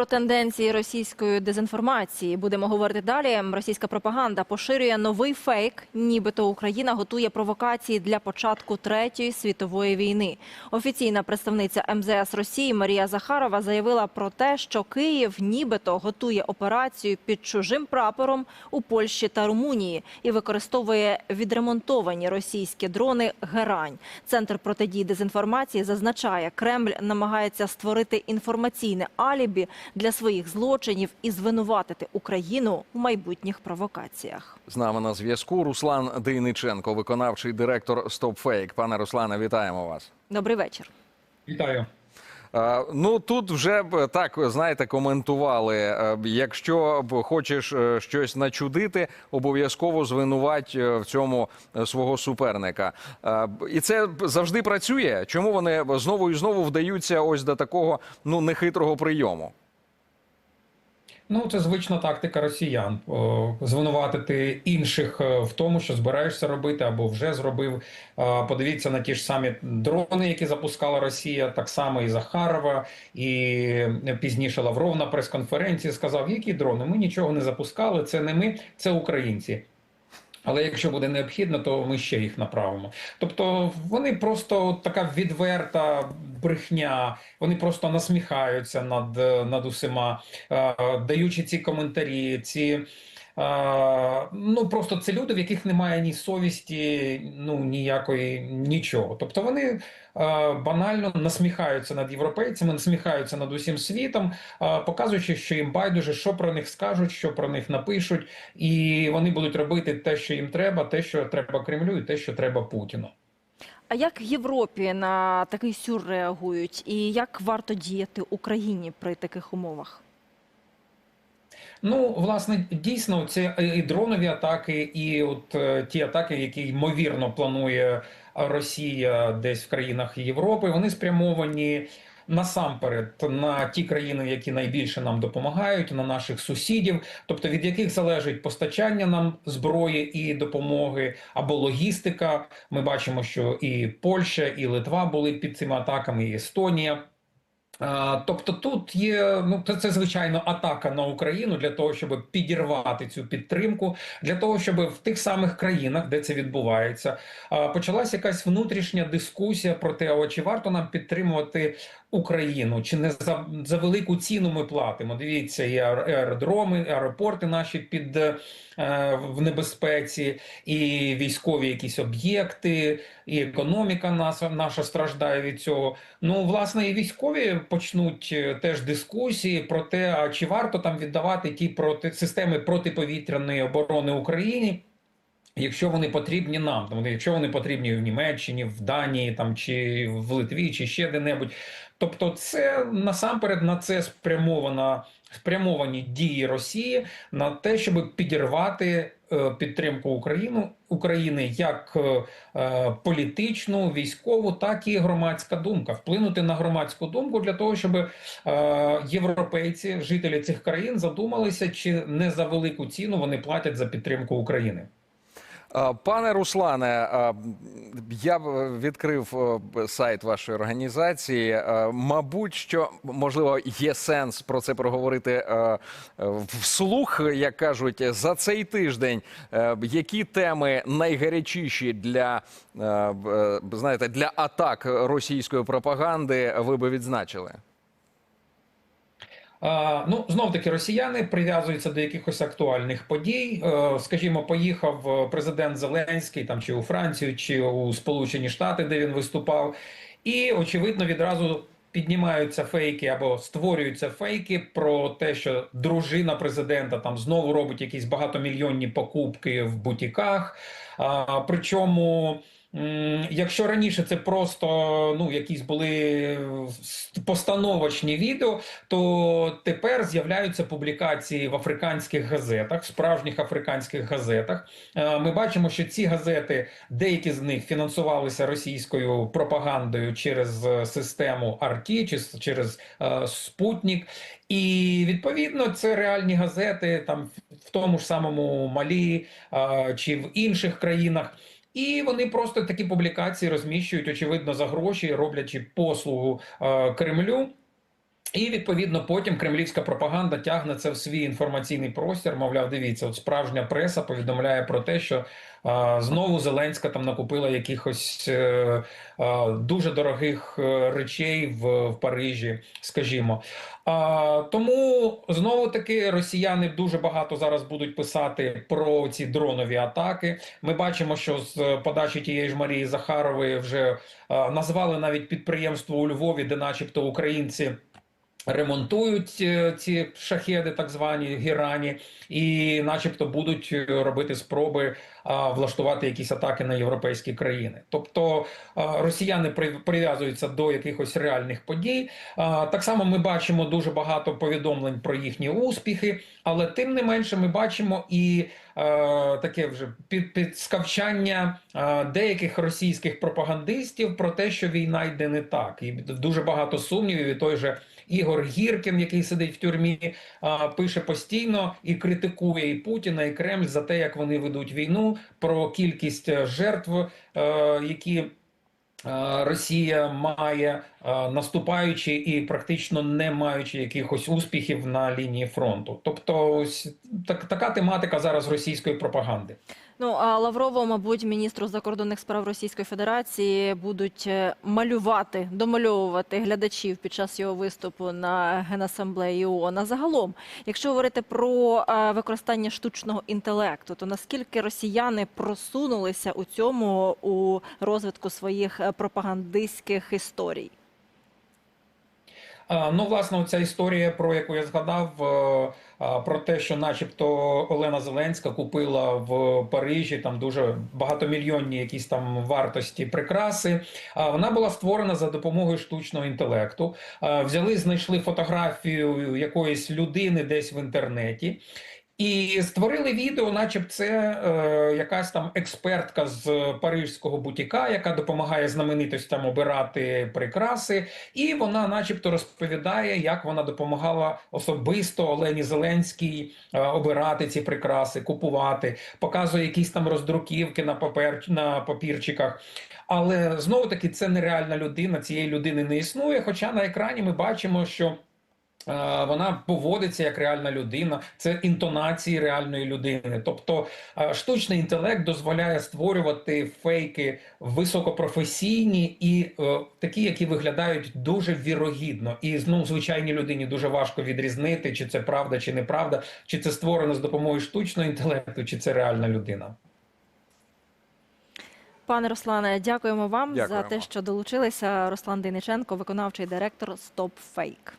про тенденції російської дезінформації будемо говорити далі. Російська пропаганда поширює новий фейк, нібито Україна готує провокації для початку третьої світової війни. Офіційна представниця МЗС Росії Марія Захарова заявила про те, що Київ нібито готує операцію під чужим прапором у Польщі та Румунії і використовує відремонтовані російські дрони Герань. Центр протидії дезінформації зазначає, Кремль намагається створити інформаційне алібі для своїх злочинів і звинуватити Україну в майбутніх провокаціях. З нами на зв'язку Руслан Дейниченко, виконавчий директор StopFake. Пане Руслане, вітаємо вас. Добрий вечір. Вітаю. Ну тут вже б так знаєте, коментували. е, Якщо б хочеш е, щось начудити, обов'язково звинувать е, в цьому свого суперника. І це завжди працює. Чому вони знову і знову вдаються ось до такого ну нехитрого прийому? Ну, це звична тактика росіян звинуватити інших е, в тому, що збираєшся робити або вже зробив. Е, Подивіться на ті ж самі дрони, які запускала Росія, так само і Захарова, і пізніше Лавров на прес-конференції сказав, які дрони? Ми нічого не запускали. Це не ми, це українці. Але якщо буде необхідно, то ми ще їх направимо. Тобто вони просто така відверта брехня, вони просто насміхаються над, над усіма, е, даючи ці коментарі, ці. Ну просто це люди, в яких немає ні совісті, ну ніякої нічого. Тобто вони банально насміхаються над європейцями, насміхаються над усім світом, показуючи, що їм байдуже, що про них скажуть, що про них напишуть, і вони будуть робити те, що їм треба, те, що треба Кремлю, і те, що треба Путіну. А як в Європі на такий сюр реагують, і як варто діяти Україні при таких умовах? Ну, власне, дійсно, це і дронові атаки, і от е, ті атаки, які ймовірно планує Росія десь в країнах Європи, вони спрямовані насамперед на ті країни, які найбільше нам допомагають, на наших сусідів, тобто від яких залежить постачання нам зброї і допомоги або логістика. Ми бачимо, що і Польща, і Литва були під цими атаками, і Естонія. Тобто тут є ну це, це звичайно атака на Україну для того, щоб підірвати цю підтримку, для того, щоб в тих самих країнах, де це відбувається, почалась якась внутрішня дискусія про те, а чи варто нам підтримувати Україну, чи не за, за велику ціну ми платимо. Дивіться, і аеродроми, аеропорти наші під е, в небезпеці, і військові якісь об'єкти, і економіка наша, наша страждає від цього. Ну, власне, і військові почнуть е, теж дискусії про те, а чи варто там віддавати ті проти системи протиповітряної оборони Україні. Якщо вони потрібні нам, тому якщо вони потрібні в Німеччині, в Данії там чи в Литві, чи ще де-небудь, тобто це насамперед на це спрямована спрямовані дії Росії на те, щоб підірвати е, підтримку Україну України як е, е, політичну, військову, так і громадська думка, вплинути на громадську думку для того, щоб європейці, жителі цих країн, задумалися, чи не за велику ціну вони платять за підтримку України. А, Пане Руслане, я б відкрив е, сайт вашої організації. Е, Мабуть, що можливо є сенс про це проговорити е, вслух, як кажуть, за цей тиждень. е, Які теми найгарячіші для е, е, знаєте для атак російської пропаганди ви би відзначили? Ну, знов таки, росіяни прив'язуються до якихось актуальних подій. Е, Скажімо, поїхав е, президент Зеленський там чи у Францію, чи у Сполучені Штати, де він виступав, і очевидно відразу. Піднімаються фейки або створюються фейки про те, що дружина президента там знову робить якісь багатомільйонні покупки в бутіках. Причому Якщо раніше це просто ну якісь були постановочні відео, то тепер з'являються публікації в африканських газетах, справжніх африканських газетах. Е, Ми бачимо, що ці газети, деякі з них фінансувалися російською пропагандою через е, систему RT, чи через е, Спутник. І відповідно це реальні газети, там в тому ж самому Малі чи в інших країнах. І вони просто такі публікації розміщують, очевидно, за гроші, роблячи послугу е, Кремлю. І відповідно потім кремлівська пропаганда тягне це в свій інформаційний простір. Мовляв, дивіться, от справжня преса повідомляє про те, що а, знову Зеленська там накупила якихось е, а, дуже дорогих е, речей в, в Парижі, скажімо. А, тому знову таки росіяни дуже багато зараз будуть писати про ці дронові атаки. Ми бачимо, що з подачі тієї ж Марії Захарової вже а, назвали навіть підприємство у Львові, де, начебто, українці. Ремонтують е, ці шахеди, так звані гірані, і, начебто, будуть е, робити спроби влаштувати якісь атаки на європейські країни. Тобто росіяни при- прив'язуються до якихось реальних подій. Так само ми бачимо дуже багато повідомлень про їхні успіхи, але тим не менше ми бачимо і е, таке вже під, підскавчання деяких російських пропагандистів про те, що війна йде не так, і дуже багато сумнівів. І той же Ігор Гіркін, який сидить в тюрмі, пише постійно і критикує і Путіна, і Кремль за те, як вони ведуть війну, про кількість е, жертв, е, які Росія має, е, наступаючи і практично не маючи якихось успіхів на лінії фронту. Тобто, ось так, така тематика зараз російської пропаганди. Ну а Лаврову, мабуть, міністру закордонних справ Російської Федерації будуть е, малювати, домальовувати глядачів під час його виступу на генасамблеї ООН. А загалом, якщо говорити про е, використання штучного інтелекту, то наскільки росіяни просунулися у цьому у розвитку своїх е, пропагандистських історій? Ну, власне, ця історія, про яку я згадав, е, про те, що, начебто, Олена Зеленська купила в Парижі там дуже багатомільйонні якісь там вартості прикраси. Вона була створена за допомогою штучного інтелекту. Взяли, знайшли фотографію якоїсь людини десь в інтернеті. І створили відео, начеб це е, якась там експертка з парижського бутіка, яка допомагає знаменитостям обирати прикраси, і вона, начебто, розповідає, як вона допомагала особисто Олені Зеленській е, обирати ці прикраси, купувати, показує якісь там роздруківки на папер на папірчиках. Але знову таки це нереальна людина. Цієї людини не існує. Хоча на екрані ми бачимо, що. Е, Вона поводиться як реальна людина, це інтонації реальної людини. Тобто е, штучний інтелект дозволяє створювати фейки високопрофесійні і е, такі, які виглядають дуже вірогідно. І ну, звичайній людині дуже важко відрізнити, чи це правда, чи неправда, чи це створено з допомогою штучного інтелекту, чи це реальна людина. Пане Руслане, дякуємо вам за те, що долучилися. Руслан Дейниченко, виконавчий директор Стоп Фейк.